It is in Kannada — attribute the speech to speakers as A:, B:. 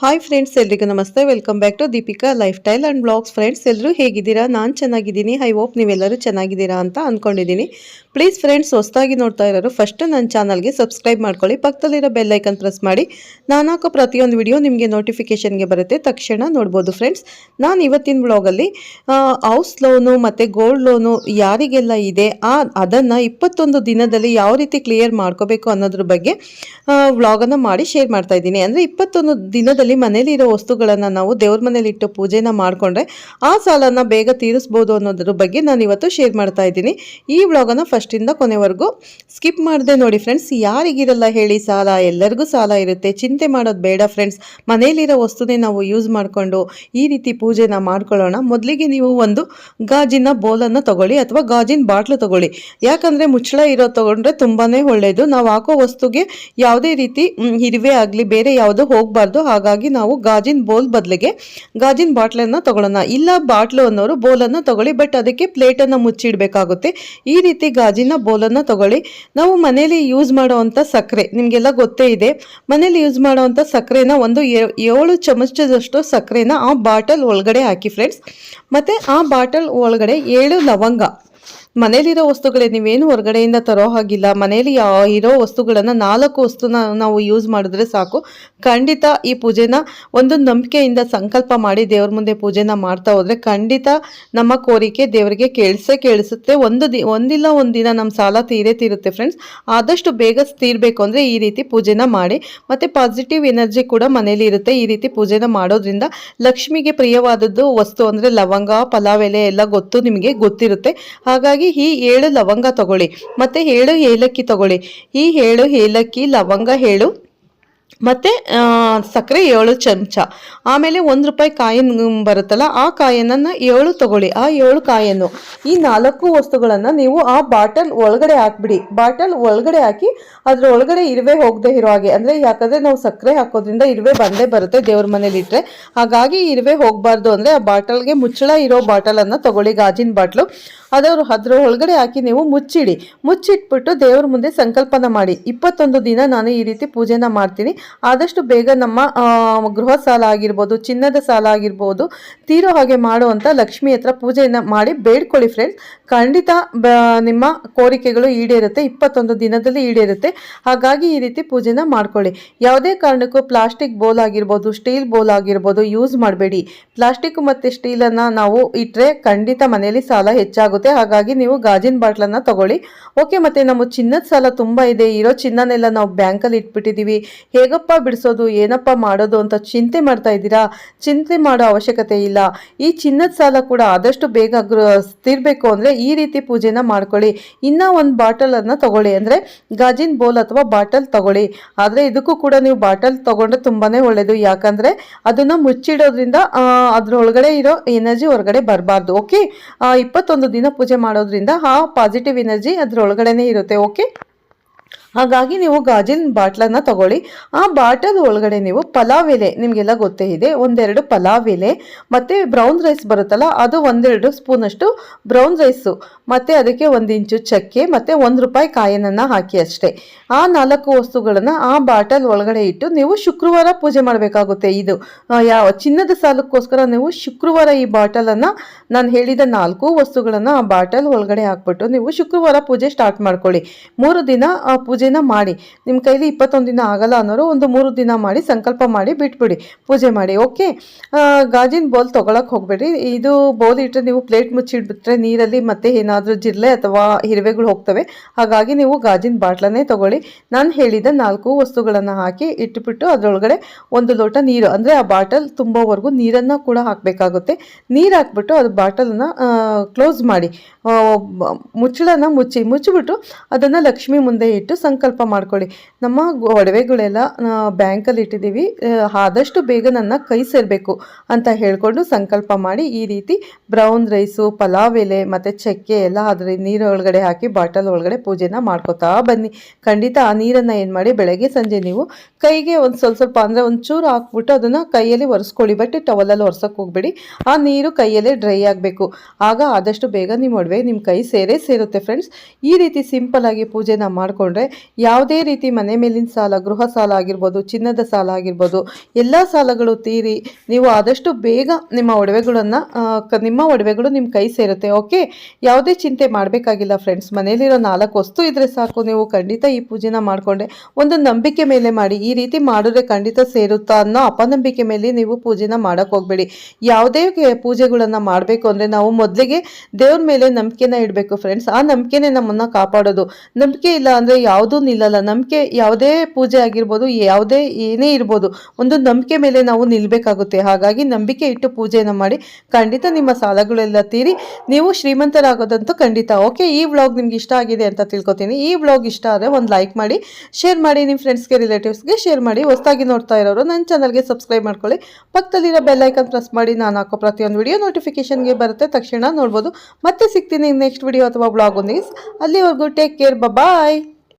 A: ಹಾಯ್ ಫ್ರೆಂಡ್ಸ್ ಎಲ್ರಿಗೂ ನಮಸ್ತೆ. Welcome back to Deepika lifestyle and blogs friends ಎಲ್ಲರೂ ಹೇಗಿದ್ದೀರಾ? ನಾನು ಚೆನ್ನಾಗಿದ್ದೀನಿ. ಐ ಹೋಪ್ ನೀವೆಲ್ಲರೂ ಚೆನ್ನಾಗಿದ್ದೀರಾ ಅಂತ ಅಂದ್ಕೊಂಡಿದ್ದೀನಿ ಪ್ಲೀಸ್ ಫ್ರೆಂಡ್ಸ್ ಹೊಸದಾಗಿ ನೋಡ್ತಾ ಇರೋರು ಫಸ್ಟ್ ನನ್ನ ಚಾನಲ್ಗೆ ಸಬ್ಸ್ಕ್ರೈಬ್ ಮಾಡ್ಕೊಳ್ಳಿ. ಪಕ್ಕದಲ್ಲಿರೋ ಬೆಲ್ಲೈಕನ್ ಪ್ರೆಸ್ ಮಾಡಿ. ನಾನು ಹಾಕೋ ಪ್ರತಿಯೊಂದು ವಿಡಿಯೋ ನಿಮಗೆ ನೋಟಿಫಿಕೇಷನ್ಗೆ ಬರುತ್ತೆ. ತಕ್ಷಣ ನೋಡ್ಬೋದು ಫ್ರೆಂಡ್ಸ್ ನಾನು ಇವತ್ತಿನ ಬ್ಲಾಗಲ್ಲಿ ಹೌಸ್ ಲೋನು ಮತ್ತು ಗೋಲ್ಡ್ ಲೋನು ಯಾರಿಗೆಲ್ಲ ಇದೆ, ಆ, ಅದನ್ನು ಇಪ್ಪತ್ತೊಂದು ದಿನದಲ್ಲಿ ಯಾವ ರೀತಿ ಕ್ಲಿಯರ್ ಮಾಡ್ಕೋಬೇಕು ಅನ್ನೋದ್ರ ಬಗ್ಗೆ ವ್ಲಾಗನ್ನು ಮಾಡಿ ಶೇರ್ ಮಾಡ್ತಾ ಇದ್ದೀನಿ. ಅಂದರೆ ಇಪ್ಪತ್ತೊಂದು ದಿನದಲ್ಲಿ ಮನೇಲಿ ಇರೋ ವಸ್ತುಗಳನ್ನು ನಾವು ದೇವ್ರ ಮನೇಲಿ ಇಟ್ಟು ಪೂಜೆನ ಮಾಡಿಕೊಂಡ್ರೆ ಆ ಸಾಲನ ಬೇಗ ತೀರಿಸ್ಬೋದು ಅನ್ನೋದ್ರ ಬಗ್ಗೆ ನಾನು ಇವತ್ತು ಶೇರ್ ಮಾಡ್ತಾ ಇದ್ದೀನಿ. ಈ ವ್ಲಾಗನ್ನು ಫಸ್ಟಿಂದ ಕೊನೆವರೆಗೂ ಸ್ಕಿಪ್ ಮಾಡದೆ ನೋಡಿ ಫ್ರೆಂಡ್ಸ್ ಯಾರಿಗಿರಲ್ಲ ಹೇಳಿ ಸಾಲ, ಎಲ್ಲರಿಗೂ ಸಾಲ ಇರುತ್ತೆ. ಚಿಂತೆ ಮಾಡೋದು ಬೇಡ ಫ್ರೆಂಡ್ಸ್ ಮನೇಲಿರೋ ವಸ್ತುನೇ ನಾವು ಯೂಸ್ ಮಾಡಿಕೊಂಡು ಈ ರೀತಿ ಪೂಜೆನ ಮಾಡ್ಕೊಳ್ಳೋಣ. ಮೊದಲಿಗೆ ನೀವು ಒಂದು ಗಾಜಿನ ಬೋಲನ್ನು ತಗೊಳ್ಳಿ ಅಥವಾ ಗಾಜಿನ ಬಾಟ್ಲು ತಗೊಳ್ಳಿ. ಯಾಕಂದರೆ ಮುಚ್ಚಳ ಇರೋ ತಗೊಂಡ್ರೆ ತುಂಬಾ ಒಳ್ಳೆಯದು ನಾವು ಹಾಕೋ ವಸ್ತುಗೆ ಯಾವುದೇ ರೀತಿ ಇರುವೆ ಆಗಲಿ, ಬೇರೆ ಯಾವುದು ಹೋಗಬಾರ್ದು. ಹಾಗಾಗಿ ನಾವು ಗಾಜಿನ ಬೋಲ್ ಬದಲಿಗೆ ಗಾಜಿನ ಬಾಟ್ಲನ್ನು ತಗೊಳ್ಳೋಣ. ಇಲ್ಲ ಬಾಟ್ಲು ಅನ್ನೋರು ಬೋಲನ್ನು ತಗೊಳ್ಳಿ, ಬಟ್ ಅದಕ್ಕೆ ಪ್ಲೇಟನ್ನು ಮುಚ್ಚಿಡಬೇಕಾಗುತ್ತೆ. ಈ ರೀತಿ ಗಾಜಿನ ಬೋಲನ್ನು ತಗೊಳ್ಳಿ. ನಾವು ಮನೇಲಿ ಯೂಸ್ ಮಾಡೋವಂಥ ಸಕ್ಕರೆ, ನಿಮಗೆಲ್ಲ ಗೊತ್ತೇ ಇದೆ ಮನೇಲಿ ಯೂಸ್ ಮಾಡೋವಂಥ ಸಕ್ಕರೆನ ಒಂದು ಏಳು ಚಮಚದಷ್ಟು ಸಕ್ಕರೆನ ಆ ಬಾಟಲ್ ಒಳಗಡೆ ಹಾಕಿ ಫ್ರೆಂಡ್ಸ್ ಮತ್ತು ಆ ಬಾಟಲ್ ಒಳಗಡೆ ಏಳು ಲವಂಗ. ಮನೇಲಿರೋ ವಸ್ತುಗಳೇ, ನೀವೇನು ಹೊರಗಡೆಯಿಂದ ತರೋ ಹಾಗಿಲ್ಲ. ಮನೇಲಿ ಇರೋ ವಸ್ತುಗಳನ್ನು ನಾಲ್ಕು ವಸ್ತುನ ನಾವು ಯೂಸ್ ಮಾಡಿದ್ರೆ ಸಾಕು. ಖಂಡಿತ ಈ ಪೂಜೆನ ಒಂದು ನಂಬಿಕೆಯಿಂದ ಸಂಕಲ್ಪ ಮಾಡಿ ದೇವ್ರ ಮುಂದೆ ಪೂಜೆನ ಮಾಡ್ತಾ ಹೋದರೆ ಖಂಡಿತ ನಮ್ಮ ಕೋರಿಕೆ ದೇವರಿಗೆ ಕೇಳಿಸೇ ಕೇಳಿಸುತ್ತೆ. ಒಂದು ದಿ, ಒಂದಿಲ್ಲ ಒಂದಿನ ನಮ್ಮ ಸಾಲ ತೀರೇ ತೀರುತ್ತೆ ಫ್ರೆಂಡ್ಸ್ ಆದಷ್ಟು ಬೇಗ ತೀರಬೇಕು ಅಂದರೆ ಈ ರೀತಿ ಪೂಜೆನ ಮಾಡಿ. ಮತ್ತು ಪಾಸಿಟಿವ್ ಎನರ್ಜಿ ಕೂಡ ಮನೇಲಿ ಇರುತ್ತೆ. ಈ ರೀತಿ ಪೂಜೆನ ಮಾಡೋದ್ರಿಂದ ಲಕ್ಷ್ಮಿಗೆ ಪ್ರಿಯವಾದದ್ದು ವಸ್ತು ಅಂದರೆ ಲವಂಗ, ಪಲಾವ್ ಎಲೆ ಎಲ್ಲ ಗೊತ್ತು ನಿಮಗೆ ಗೊತ್ತಿರುತ್ತೆ. ಹಾಗಾಗಿ ಈ ಏಳು ಲವಂಗ ತಗೊಳ್ಳಿ. ಮತ್ತೆ ಏಳು ಏಲಕ್ಕಿ ತಗೊಳ್ಳಿ. ಈ ಏಳು ಏಲಕ್ಕಿ ಲವಂಗ ಏಳು ಮತ್ತು ಸಕ್ಕರೆ ಏಳು ಚಮಚ. ಆಮೇಲೆ ಒಂದು ರೂಪಾಯಿ ಕಾಯಿನ್ ಬರುತ್ತಲ್ಲ, ಆ ಕಾಯನ್ನು ಏಳು ತಗೊಳ್ಳಿ. ಆ ಏಳು ಕಾಯನ್ನು, ಈ ನಾಲ್ಕು ವಸ್ತುಗಳನ್ನು ನೀವು ಆ ಬಾಟಲ್ ಒಳಗಡೆ ಹಾಕ್ಬಿಡಿ. ಬಾಟಲ್ ಒಳಗಡೆ ಹಾಕಿ, ಅದ್ರ ಒಳಗಡೆ ಇರುವೆ ಹೋಗದೆ ಇರೋ ಹಾಗೆ. ಅಂದರೆ ಯಾಕಂದರೆ ನಾವು ಸಕ್ಕರೆ ಹಾಕೋದ್ರಿಂದ ಇರುವೆ ಬಂದೇ ಬರುತ್ತೆ ದೇವ್ರ ಮನೇಲಿ ಇಟ್ಟರೆ ಹಾಗಾಗಿ ಇರುವೆ ಹೋಗಬಾರ್ದು ಅಂದರೆ ಆ ಬಾಟಲ್ಗೆ ಮುಚ್ಚಳ ಇರೋ ಬಾಟಲನ್ನು ತಗೊಳ್ಳಿ, ಗಾಜಿನ ಬಾಟ್ಲು. ಅದರ ಅದ್ರ ಒಳಗಡೆ ಹಾಕಿ ನೀವು ಮುಚ್ಚಿಡಿ. ಮುಚ್ಚಿಟ್ಬಿಟ್ಟು ದೇವ್ರ ಮುಂದೆ ಸಂಕಲ್ಪನ ಮಾಡಿ. ಇಪ್ಪತ್ತೊಂದು ದಿನ ನಾನು ಈ ರೀತಿ ಪೂಜೆನ ಮಾಡ್ತೀನಿ. ಆದಷ್ಟು ಬೇಗ ನಮ್ಮ ಗೃಹ ಸಾಲ ಆಗಿರ್ಬೋದು, ಚಿನ್ನದ ಸಾಲ ಆಗಿರ್ಬೋದು, ತೀರೋ ಹಾಗೆ ಮಾಡುವಂಥ ಲಕ್ಷ್ಮಿ ಹತ್ರ ಪೂಜೆಯನ್ನು ಮಾಡಿ ಬೇಡ್ಕೊಳ್ಳಿ ಫ್ರೆಂಡ್ಸ್ ಖಂಡಿತ ನಿಮ್ಮ ಕೋರಿಕೆಗಳು ಈಡೇರುತ್ತೆ, ಇಪ್ಪತ್ತೊಂದು ದಿನದಲ್ಲಿ ಈಡೇರುತ್ತೆ. ಹಾಗಾಗಿ ಈ ರೀತಿ ಪೂಜೆನ ಮಾಡ್ಕೊಳ್ಳಿ. ಯಾವುದೇ ಕಾರಣಕ್ಕೂ ಪ್ಲಾಸ್ಟಿಕ್ ಬೋಲ್ ಆಗಿರ್ಬೋದು ಸ್ಟೀಲ್ ಬೋಲ್ ಆಗಿರ್ಬೋದು ಯೂಸ್ ಮಾಡಬೇಡಿ. ಪ್ಲಾಸ್ಟಿಕ್ ಮತ್ತು ಸ್ಟೀಲನ್ನು ನಾವು ಇಟ್ಟರೆ ಖಂಡಿತ ಮನೆಯಲ್ಲಿ ಸಾಲ ಹೆಚ್ಚಾಗುತ್ತೆ. ಹಾಗಾಗಿ ನೀವು ಗಾಜಿನ ಬಾಟ್ಲನ್ನು ತಗೊಳ್ಳಿ. ಓಕೆ ಮತ್ತು ನಮ್ಮ ಚಿನ್ನದ ಸಾಲ ತುಂಬ ಇದೆ. ಇರೋ ಚಿನ್ನನೆಲ್ಲ ನಾವು ಬ್ಯಾಂಕಲ್ಲಿ ಇಟ್ಬಿಟ್ಟಿದ್ದೀವಿ ಹೇಗಪ್ಪ ಬಿಡಿಸೋದು, ಏನಪ್ಪ ಮಾಡೋದು ಅಂತ ಚಿಂತೆ ಮಾಡ್ತಾ ಇದ್ದೀರಾ? ಚಿಂತೆ ಮಾಡೋ ಅವಶ್ಯಕತೆ ಇಲ್ಲ. ಈ ಚಿನ್ನದ ಸಾಲ ಕೂಡ ಆದಷ್ಟು ಬೇಗ ತಿರ್ಬೇಕು ಅಂದರೆ ಈ ರೀತಿ ಪೂಜೆನ ಮಾಡ್ಕೊಳ್ಳಿ. ಇನ್ನೂ ಒಂದು ಬಾಟಲನ್ನು ತಗೊಳ್ಳಿ. ಅಂದರೆ ಗಾಜಿನ ಬೋಲ್ ಅಥವಾ ಬಾಟಲ್ ತಗೊಳ್ಳಿ. ಆದರೆ ಇದಕ್ಕೂ ಕೂಡ ನೀವು ಬಾಟಲ್ ತಗೊಂಡ್ರೆ ತುಂಬಾ ಒಳ್ಳೆಯದು ಯಾಕಂದರೆ ಅದನ್ನು ಮುಚ್ಚಿಡೋದ್ರಿಂದ ಅದ್ರ ಒಳಗಡೆ ಇರೋ ಎನರ್ಜಿ ಹೊರಗಡೆ ಬರಬಾರ್ದು. ಓಕೆ? ಇಪ್ಪತ್ತೊಂದು ದಿನ ಪೂಜೆ ಮಾಡೋದ್ರಿಂದ ಆ ಪಾಸಿಟಿವ್ ಎನರ್ಜಿ ಅದ್ರೊಳಗಡೆನೇ ಇರುತ್ತೆ. ಓಕೆ? ಹಾಗಾಗಿ ನೀವು ಗಾಜಿನ ಬಾಟ್ಲನ್ನು ತಗೊಳ್ಳಿ. ಆ ಬಾಟಲ್ ಒಳಗಡೆ ನೀವು ಪಲಾವ್ ಎಲೆ, ನಿಮಗೆಲ್ಲ ಗೊತ್ತೇ ಇದೆ, ಒಂದೆರಡು ಪಲಾವ್ ಎಲೆ, ಮತ್ತು ಬ್ರೌನ್ ರೈಸ್ ಬರುತ್ತಲ್ಲ, ಅದು ಒಂದೆರಡು ಸ್ಪೂನಷ್ಟು ಬ್ರೌನ್ ರೈಸು, ಮತ್ತು ಅದಕ್ಕೆ ಒಂದು ಇಂಚು ಚಕ್ಕೆ, ಮತ್ತು ಒಂದು ರೂಪಾಯಿ ಕಾಯಿನನ್ನು ಹಾಕಿ ಅಷ್ಟೇ. ಆ ನಾಲ್ಕು ವಸ್ತುಗಳನ್ನು ಆ ಬಾಟಲ್ ಒಳಗಡೆ ಇಟ್ಟು ನೀವು ಶುಕ್ರವಾರ ಪೂಜೆ ಮಾಡಬೇಕಾಗುತ್ತೆ ಇದು. ಯಾವ ಚಿನ್ನದ ಸಾಲಕ್ಕೋಸ್ಕರ ನೀವು ಶುಕ್ರವಾರ ಈ ಬಾಟಲನ್ನು, ನಾನು ಹೇಳಿದ ನಾಲ್ಕು ವಸ್ತುಗಳನ್ನು ಆ ಬಾಟಲ್ ಒಳಗಡೆ ಹಾಕ್ಬಿಟ್ಟು ನೀವು ಶುಕ್ರವಾರ ಪೂಜೆ ಸ್ಟಾರ್ಟ್ ಮಾಡ್ಕೊಳ್ಳಿ. ಮೂರು ದಿನ ಆ ಪೂಜೆನ ಮಾಡಿ. ನಿಮ್ಮ ಕೈಲಿ ಇಪ್ಪತ್ತೊಂದು ದಿನ ಆಗಲ್ಲ ಅನ್ನೋರು ಒಂದು ಮೂರು ದಿನ ಮಾಡಿ ಸಂಕಲ್ಪ ಮಾಡಿ ಬಿಟ್ಬಿಡಿ. ಪೂಜೆ ಮಾಡಿ, ಓಕೆ? ಗಾಜಿನ ಬೌಲ್ ತೊಗೊಳಕ್ಕೆ ಹೋಗಬೇಡಿ ಇದು ಬೌಲ್ ಇಟ್ಟರೆ ನೀವು ಪ್ಲೇಟ್ ಮುಚ್ಚಿಟ್ಬಿಟ್ರೆ ನೀರಲ್ಲಿ ಮತ್ತೆ ಏನಾದರೂ ಜಿರಳೆ ಅಥವಾ ಇರುವೆಗಳು ಹೋಗ್ತವೆ. ಹಾಗಾಗಿ ನೀವು ಗಾಜಿನ ಬಾಟ್ಲನ್ನೇ ತಗೊಳ್ಳಿ. ನಾನು ಹೇಳಿದ ನಾಲ್ಕು ವಸ್ತುಗಳನ್ನು ಹಾಕಿ ಇಟ್ಟುಬಿಟ್ಟು ಅದರೊಳಗಡೆ ಒಂದು ಲೋಟ ನೀರು, ಅಂದರೆ ಆ ಬಾಟಲ್ ತುಂಬೋವರೆಗೂ ನೀರನ್ನು ಕೂಡ ಹಾಕಬೇಕಾಗುತ್ತೆ. ನೀರು ಹಾಕ್ಬಿಟ್ಟು ಅದು ಬಾಟಲನ್ನು ಕ್ಲೋಸ್ ಮಾಡಿ. ಮುಚ್ಚಳನ ಮುಚ್ಚಿ ಮುಚ್ಚಿಬಿಟ್ಟು ಅದನ್ನು ಲಕ್ಷ್ಮಿ ಮುಂದೆ ಇಟ್ಟು ಸಂಕಲ್ಪ ಮಾಡ್ಕೊಳ್ಳಿ. ನಮ್ಮ ಒಡವೆಗಳೆಲ್ಲ ಬ್ಯಾಂಕಲ್ಲಿ ಇಟ್ಟಿದ್ದೀವಿ. ಆದಷ್ಟು ಬೇಗ ನನ್ನ ಕೈ ಸೇರಬೇಕು ಅಂತ ಹೇಳಿಕೊಂಡು ಸಂಕಲ್ಪ ಮಾಡಿ ಈ ರೀತಿ ಬ್ರೌನ್ ರೈಸು, ಪಲಾವ್ ಎಲೆ, ಮತ್ತು ಚಕ್ಕೆ ಎಲ್ಲ ಅದ್ರ ನೀರು ಒಳಗಡೆ ಹಾಕಿ, ಬಾಟಲ್ ಒಳಗಡೆ ಪೂಜೆನ ಮಾಡ್ಕೋತಾ ಬನ್ನಿ. ಖಂಡಿತ ಆ ನೀರನ್ನು ಏನು ಮಾಡಿ ಬೆಳಗ್ಗೆ, ಸಂಜೆ ನೀವು ಕೈಗೆ ಒಂದು ಸ್ವಲ್ಪ ಸ್ವಲ್ಪ ಅಂದರೆ ಒಂಚೂರು ಚೂರು ಹಾಕ್ಬಿಟ್ಟು ಅದನ್ನು ಕೈಯಲ್ಲಿ ಒರೆಸ್ಕೊಳ್ಳಿ. ಬಟ್ ಟವಲಲ್ಲಿ ಒರ್ಸೋಕೆ ಹೋಗ್ಬೇಡಿ. ಆ ನೀರು ಕೈಯಲ್ಲೇ ಡ್ರೈ ಆಗಬೇಕು. ಆಗ ಆದಷ್ಟು ಬೇಗ ನಿಮ್ಮ ಒಡವೆ ನಿಮ್ಮ ಕೈ ಸೇರೇ ಸೇರುತ್ತೆ ಫ್ರೆಂಡ್ಸ್ ಈ ರೀತಿ ಸಿಂಪಲ್ ಆಗಿ ಪೂಜೆನ ಮಾಡಿಕೊಂಡ್ರೆ ಯಾವುದೇ ರೀತಿ ಮನೆ ಮೇಲಿನ ಸಾಲ, ಗೃಹ ಸಾಲ ಆಗಿರ್ಬೋದು, ಚಿನ್ನದ ಸಾಲ ಆಗಿರ್ಬೋದು, ಎಲ್ಲ ಸಾಲಗಳು ತೀರಿ ನೀವು ಆದಷ್ಟು ಬೇಗ ನಿಮ್ಮ ಒಡವೆಗಳನ್ನು ನಿಮ್ಮ ಒಡವೆಗಳು ನಿಮ್ಮ ಕೈ ಸೇರುತ್ತೆ, ಓಕೆ? ಯಾವುದೇ ಚಿಂತೆ ಮಾಡಬೇಕಾಗಿಲ್ಲ ಫ್ರೆಂಡ್ಸ್ ಮನೆಯಲ್ಲಿರೋ ನಾಲ್ಕು ವಸ್ತು ಇದ್ದರೆ ಸಾಕು. ನೀವು ಖಂಡಿತ ಈ ಪೂಜೆನ ಮಾಡಿಕೊಂಡೆ, ಒಂದು ನಂಬಿಕೆ ಮೇಲೆ ಮಾಡಿ, ಈ ರೀತಿ ಮಾಡಿದ್ರೆ ಖಂಡಿತ ಸೇರುತ್ತಾ ಅನ್ನೋ ಅಪನಂಬಿಕೆ ಮೇಲೆ ನೀವು ಪೂಜೆನ ಮಾಡೋಕ್ಕೆ ಹೋಗಬೇಡಿ. ಯಾವುದೇ ಪೂಜೆಗಳನ್ನು ಮಾಡಬೇಕು ಅಂದರೆ ನಾವು ಮೊದಲಿಗೆ ದೇವ್ರ ಮೇಲೆ ನಂಬಿಕೆನ ಇಡಬೇಕು ಫ್ರೆಂಡ್ಸ್ ಆ ನಂಬಿಕೆನೇ ನಮ್ಮನ್ನು ಕಾಪಾಡೋದು. ನಂಬಿಕೆ ಇಲ್ಲ ಅಂದರೆ ಯಾವುದೂ ನಿಲ್ಲಲ್ಲ. ನಂಬಿಕೆ ಯಾವುದೇ ಪೂಜೆ ಆಗಿರ್ಬೋದು, ಯಾವುದೇ ಏನೇ ಇರ್ಬೋದು, ಒಂದು ನಂಬಿಕೆ ಮೇಲೆ ನಾವು ನಿಲ್ಲಬೇಕಾಗುತ್ತೆ ಹಾಗಾಗಿ ನಂಬಿಕೆ ಇಟ್ಟು ಪೂಜೆಯನ್ನು ಮಾಡಿ ಖಂಡಿತ ನಿಮ್ಮ ಸಾಲಗಳೆಲ್ಲ ತೀರಿ. ನೀವು ಶ್ರೀಮಂತರಾಗೋದಂತೂ ಖಂಡಿತ. ಓಕೆ, ಈ ವ್ಲಾಗ್ ನಿಮ್ಗೆ ಇಷ್ಟ ಆಗಿದೆ ಅಂತ ತಿಳ್ಕೊತೀನಿ. ಈ ವ್ಲಾಗ್ ಇಷ್ಟ ಆದರೆ ಒಂದು ಲೈಕ್ ಮಾಡಿ, ಶೇರ್ ಮಾಡಿ, ನಿಮ್ಮ ಫ್ರೆಂಡ್ಸ್ಗೆ, ರಿಲೇಟಿವ್ಸ್ಗೆ ಶೇರ್ ಮಾಡಿ. ಹೊಸದಾಗಿ ನೋಡ್ತಾ ಇರೋರು ನನ್ನ ಚಾನಲ್ಗೆ ಸಬ್ಸ್ಕ್ರೈಬ್ ಮಾಡ್ಕೊಳ್ಳಿ. ಪಕ್ಕದಲ್ಲಿರೋ ಬೆಲ್ ಐಕನ್ ಪ್ರೆಸ್ ಮಾಡಿ, ನಾನು ಹಾಕೋ ಪ್ರತಿಯೊಂದು ವಿಡಿಯೋ ನೋಟಿಫಿಕೇಶನ್ಗೆ ಬರುತ್ತೆ. ತಕ್ಷಣ ನೋಡ್ಬೋದು. ಮತ್ತೆ ಸಿಗ್ತೀನಿ ನೆಕ್ಸ್ಟ್ ವಿಡಿಯೋ ಅಥವಾ ಬ್ಲಾಗ್ ಒಂದಿಗೆ. ಅಲ್ಲಿವರೆಗೂ ಟೇಕ್ ಕೇರ್ ಬಾಯ್